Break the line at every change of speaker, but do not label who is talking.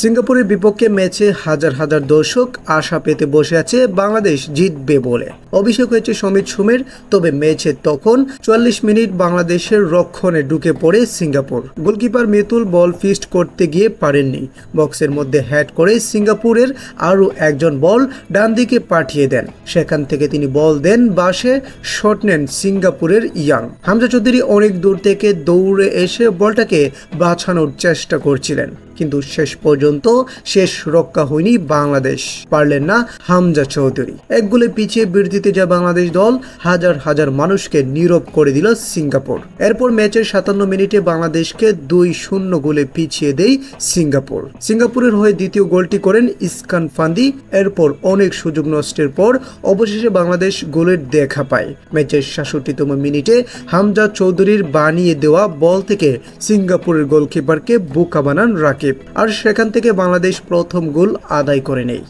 সিঙ্গাপুরের বিপক্ষে ম্যাচে হাজার হাজার দর্শক আশা পেতে বসে আছে বাংলাদেশ জিতবে বলে। অভিষেক হয়েছে সমিত সুমের, তবে ম্যাচে তখন চুয়াল্লিশ মিনিট বাংলাদেশের রক্ষণে ঢুকে পড়ে Singapore. Goalkeeper Mitul ball fist করতে গিয়ে পারেননি। বক্সের মধ্যে হ্যাট করে সিঙ্গাপুরের আরও একজন বল ডান দিকে পাঠিয়ে দেন। সেখান থেকে তিনি বল দেন বাসে, শট নেন সিঙ্গাপুরের ইয়াং। হামজা চৌধুরী অনেক দূর থেকে দৌড়ে এসে বলটাকে বাঁচানোর চেষ্টা করছিলেন। কিন্তু শেষ পর্যন্ত শেষ রক্ষা হয়নি বাংলাদেশ। পারলেন না হামজা চৌধুরী। এক গোলে পিছিয়ে বিরতিতে যা বাংলাদেশ দল। হাজার হাজার মানুষকে নীরব করে দিল সিঙ্গাপুর। এরপর ম্যাচের সাতান্ন মিনিটে বাংলাদেশকে দুই শূন্য গোলে পিছিয়ে দেয় সিঙ্গাপুর। সিঙ্গাপুরের হয়ে দ্বিতীয় গোলটি করেন ইসকান ফান্দি। এরপর অনেক সুযোগ নষ্টের পর অবশেষে বাংলাদেশ গোলের দেখা পায়। ম্যাচের সাতষট্টিতম মিনিটে হামজা চৌধুরীর বানিয়ে দেওয়া বল থেকে সিঙ্গাপুরের গোলকিপারকে বোকা বানান রাকিব। আর সেখান থেকে বাংলাদেশ প্রথম গোল আদায় করে নেয়।